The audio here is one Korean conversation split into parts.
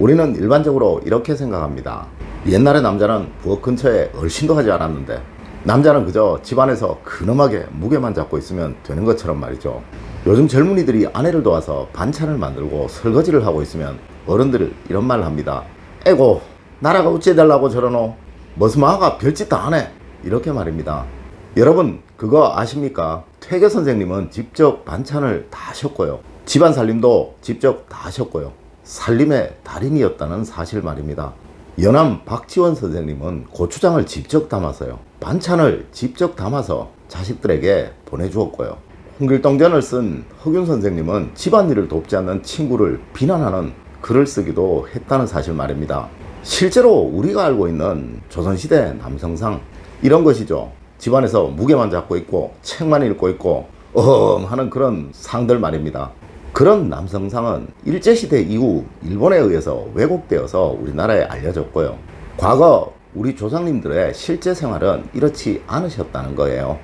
우리는 일반적으로 이렇게 생각합니다. 옛날의 남자는 부엌 근처에 얼씬도 하지 않았는데 남자는 그저 집안에서 근엄하게 무게만 잡고 있으면 되는 것처럼 말이죠. 요즘 젊은이들이 아내를 도와서 반찬을 만들고 설거지를 하고 있으면 어른들 이런 말을 합니다. 에고 나라가 어찌해달라고 저러노? 머스마가 별짓 다 하네. 이렇게 말입니다. 여러분 그거 아십니까? 퇴계 선생님은 직접 반찬을 다 하셨고요. 집안 살림도 직접 다 하셨고요. 살림의 달인이었다는 사실 말입니다. 연암 박지원 선생님은 고추장을 직접 담아서요. 반찬을 직접 담아서 자식들에게 보내주었고요. 홍길동전을 쓴 허균 선생님은 집안일을 돕지 않는 친구를 비난하는 글을 쓰기도 했다는 사실 말입니다. 실제로 우리가 알고 있는 조선시대 남성상 이런 것이죠. 집안에서 무게만 잡고 있고 책만 읽고 있고 어흥 하는 그런 상들 말입니다. 그런 남성상은 일제시대 이후 일본에 의해서 왜곡되어서 우리나라에 알려졌고요. 과거 우리 조상님들의 실제 생활은 이렇지 않으셨다는 거예요.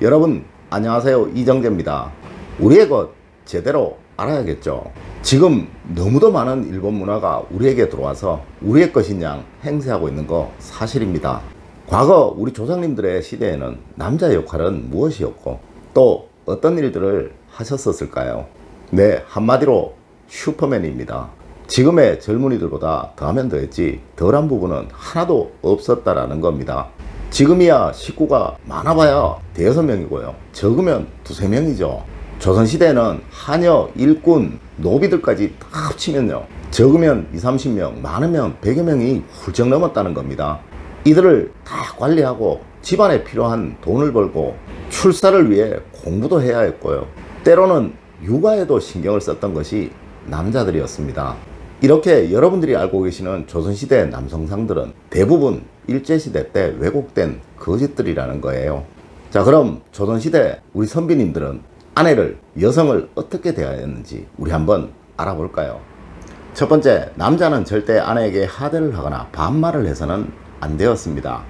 여러분 안녕하세요 이정재입니다. 우리의 것 제대로 알아야겠죠. 지금 너무도 많은 일본 문화가 우리에게 들어와서 우리의 것인 양 행세하고 있는 거 사실입니다. 과거 우리 조상님들의 시대에는 남자의 역할은 무엇이었고 또 어떤 일들을 하셨었을까요? 네, 한마디로 슈퍼맨입니다. 지금의 젊은이들보다 더하면 더했지 덜한 부분은 하나도 없었다라는 겁니다. 지금이야 식구가 많아봐야 대여섯 명이고요. 적으면 두세 명이죠. 조선시대에는 하녀, 일꾼, 노비들까지 다 합치면요. 적으면 2, 30명, 많으면 100여 명이 훌쩍 넘었다는 겁니다. 이들을 다 관리하고 집안에 필요한 돈을 벌고 출사를 위해 공부도 해야 했고요. 때로는 육아에도 신경을 썼던 것이 남자들이었습니다. 이렇게 여러분들이 알고 계시는 조선시대 남성상들은 대부분 일제시대 때 왜곡된 거짓들이라는 거예요. 자, 그럼 조선시대 우리 선비님들은 아내를, 여성을 어떻게 대해야 했는지 우리 한번 알아볼까요? 첫 번째, 남자는 절대 아내에게 하대를 하거나 반말을 해서는 안 되었습니다.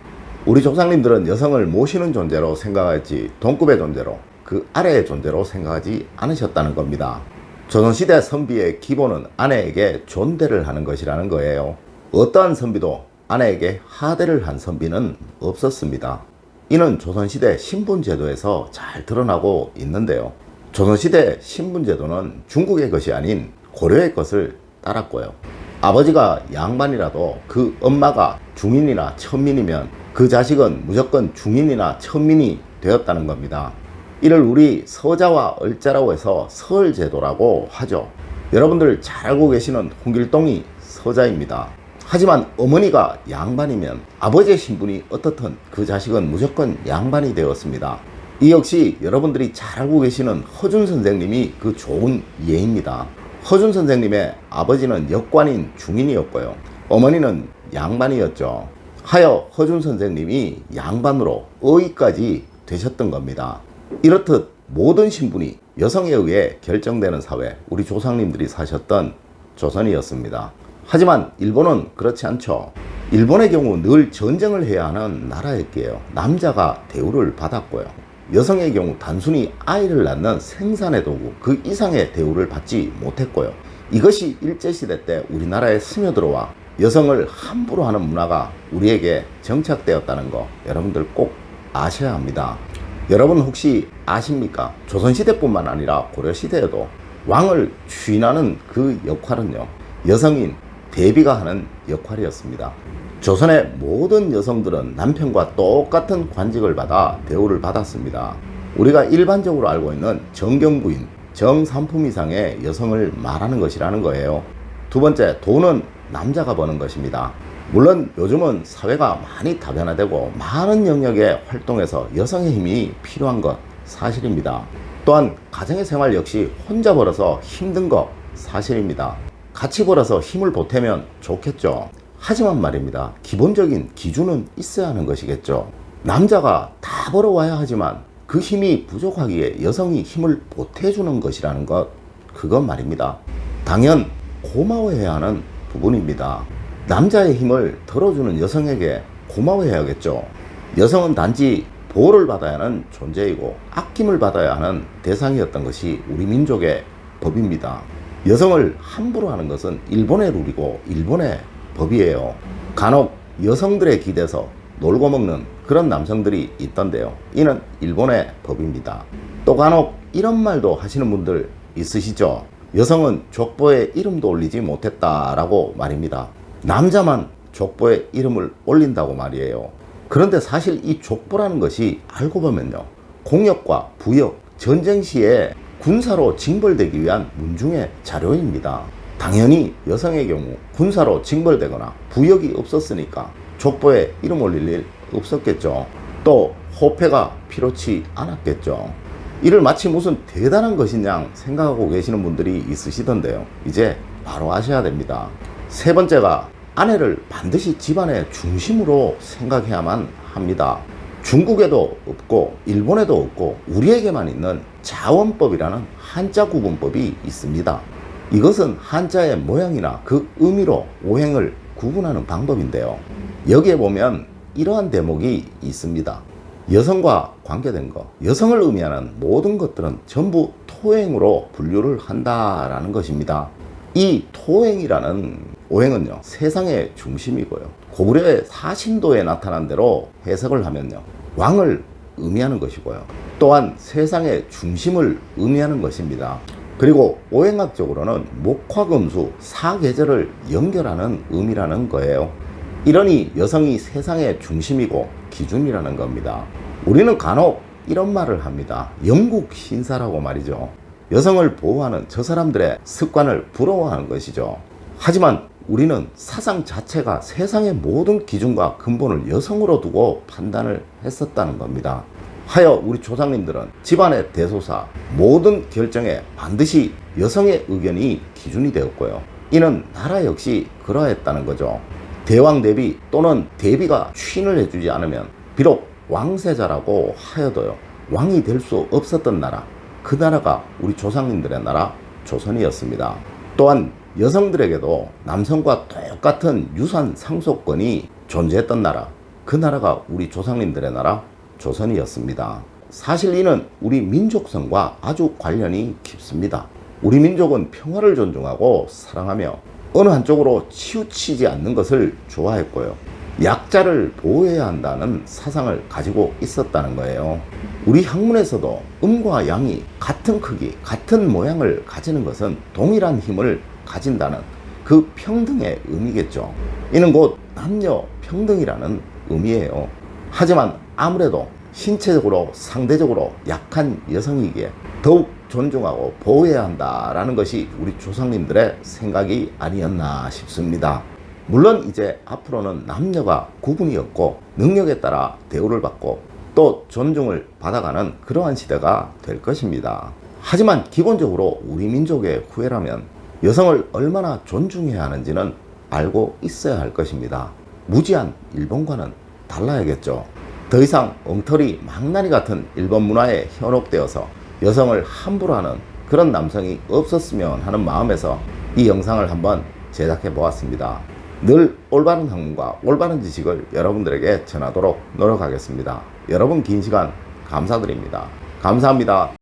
우리 조상님들은 여성을 모시는 존재로 생각했지 동급의 존재로 그 아래의 존재로 생각하지 않으셨다는 겁니다. 조선시대 선비의 기본은 아내에게 존대를 하는 것이라는 거예요. 어떠한 선비도 아내에게 하대를 한 선비는 없었습니다. 이는 조선시대 신분제도에서 잘 드러나고 있는데요. 조선시대 신분제도는 중국의 것이 아닌 고려의 것을 따랐고요. 아버지가 양반이라도 그 엄마가 중인이나 천민이면 그 자식은 무조건 중인이나 천민이 되었다는 겁니다. 이를 우리 서자와 을자라고 해서 서을제도라고 하죠. 여러분들 잘 알고 계시는 홍길동이 서자입니다. 하지만 어머니가 양반이면 아버지의 신분이 어떻든 그 자식은 무조건 양반이 되었습니다. 이 역시 여러분들이 잘 알고 계시는 허준 선생님이 그 좋은 예입니다. 허준 선생님의 아버지는 역관인 중인이었고요. 어머니는 양반이었죠. 하여 허준 선생님이 양반으로 어이까지 되셨던 겁니다. 이렇듯 모든 신분이 여성에 의해 결정되는 사회, 우리 조상님들이 사셨던 조선이었습니다. 하지만 일본은 그렇지 않죠. 일본의 경우 늘 전쟁을 해야 하는 나라였기에요. 남자가 대우를 받았고요. 여성의 경우 단순히 아이를 낳는 생산의 도구 그 이상의 대우를 받지 못했고요. 이것이 일제시대 때 우리나라에 스며들어와 여성을 함부로 하는 문화가 우리에게 정착되었다는 거 여러분들 꼭 아셔야 합니다. 여러분 혹시 아십니까? 조선시대뿐만 아니라 고려시대에도 왕을 추인하는 그 역할은요. 여성인 대비가 하는 역할이었습니다. 조선의 모든 여성들은 남편과 똑같은 관직을 받아 대우를 받았습니다. 우리가 일반적으로 알고 있는 정경부인, 정삼품 이상의 여성을 말하는 것이라는 거예요. 두 번째, 돈은 남자가 버는 것입니다. 물론 요즘은 사회가 많이 다변화되고 많은 영역에 활동해서 여성의 힘이 필요한 것 사실입니다. 또한 가정의 생활 역시 혼자 벌어서 힘든 것 사실입니다. 같이 벌어서 힘을 보태면 좋겠죠. 하지만 말입니다. 기본적인 기준은 있어야 하는 것이겠죠. 남자가 다 벌어와야 하지만 그 힘이 부족하기에 여성이 힘을 보태주는 것이라는 것, 그건 말입니다. 당연 고마워해야 하는 부분입니다. 남자의 힘을 덜어주는 여성에게 고마워해야겠죠. 여성은 단지 보호를 받아야 하는 존재이고 아낌을 받아야 하는 대상이었던 것이 우리 민족의 법입니다. 여성을 함부로 하는 것은 일본의 룰이고 일본의 법이에요. 간혹 여성들의 기대서 놀고 먹는 그런 남성들이 있던데요. 이는 일본의 법입니다. 또 간혹 이런 말도 하시는 분들 있으시죠? 여성은 족보에 이름도 올리지 못했다라고 말입니다. 남자만 족보에 이름을 올린다고 말이에요. 그런데 사실 이 족보라는 것이 알고 보면요. 공역과 부역, 전쟁 시에 군사로 징벌되기 위한 문중의 자료입니다. 당연히 여성의 경우 군사로 징벌되거나 부역이 없었으니까 족보에 이름 올릴 일 없었겠죠. 또 호패가 필요치 않았겠죠. 이를 마치 무슨 대단한 것이냐 생각하고 계시는 분들이 있으시던데요. 이제 바로 아셔야 됩니다. 세 번째가 아내를 반드시 집안의 중심으로 생각해야만 합니다. 중국에도 없고 일본에도 없고 우리에게만 있는 자원법이라는 한자 구분법이 있습니다. 이것은 한자의 모양이나 그 의미로 오행을 구분하는 방법인데요. 여기에 보면 이러한 대목이 있습니다. 여성과 관계된 것, 여성을 의미하는 모든 것들은 전부 토행으로 분류를 한다라는 것입니다. 이 토행이라는 오행은요, 세상의 중심이고요. 고구려의 사신도에 나타난 대로 해석을 하면요, 왕을 의미하는 것이고요. 또한 세상의 중심을 의미하는 것입니다. 그리고 오행학적으로는 목화금수 사계절을 연결하는 의미라는 거예요. 이러니 여성이 세상의 중심이고 기준이라는 겁니다. 우리는 간혹 이런 말을 합니다. 영국 신사라고 말이죠. 여성을 보호하는 저 사람들의 습관을 부러워하는 것이죠. 하지만 우리는 사상 자체가 세상의 모든 기준과 근본을 여성으로 두고 판단을 했었다는 겁니다. 하여 우리 조상님들은 집안의 대소사 모든 결정에 반드시 여성의 의견이 기준이 되었고요. 이는 나라 역시 그러했다는 거죠. 대왕 대비 또는 대비가 추인을 해주지 않으면 비록 왕세자라고 하여도요 왕이 될 수 없었던 나라 그 나라가 우리 조상님들의 나라 조선이었습니다. 또한 여성들에게도 남성과 똑같은 유산 상속권이 존재했던 나라 그 나라가 우리 조상님들의 나라 조선이었습니다. 사실 이는 우리 민족성과 아주 관련이 깊습니다. 우리 민족은 평화를 존중하고 사랑하며 어느 한쪽으로 치우치지 않는 것을 좋아했고요. 약자를 보호해야 한다는 사상을 가지고 있었다는 거예요. 우리 학문에서도 음과 양이 같은 크기, 같은 모양을 가지는 것은 동일한 힘을 가진다는 그 평등의 의미겠죠. 이는 곧 남녀 평등이라는 의미예요. 하지만 아무래도 신체적으로 상대적으로 약한 여성이기에 더욱 존중하고 보호해야 한다라는 것이 우리 조상님들의 생각이 아니었나 싶습니다. 물론 이제 앞으로는 남녀가 구분이 없고 능력에 따라 대우를 받고 또 존중을 받아가는 그러한 시대가 될 것입니다. 하지만 기본적으로 우리 민족의 후회라면 여성을 얼마나 존중해야 하는지는 알고 있어야 할 것입니다. 무지한 일본과는 달라야겠죠. 더 이상 엉터리 망나니 같은 일본 문화에 현혹되어서 여성을 함부로 하는 그런 남성이 없었으면 하는 마음에서 이 영상을 한번 제작해 보았습니다. 늘 올바른 학문과 올바른 지식을 여러분들에게 전하도록 노력하겠습니다. 여러분 긴 시간 감사드립니다. 감사합니다.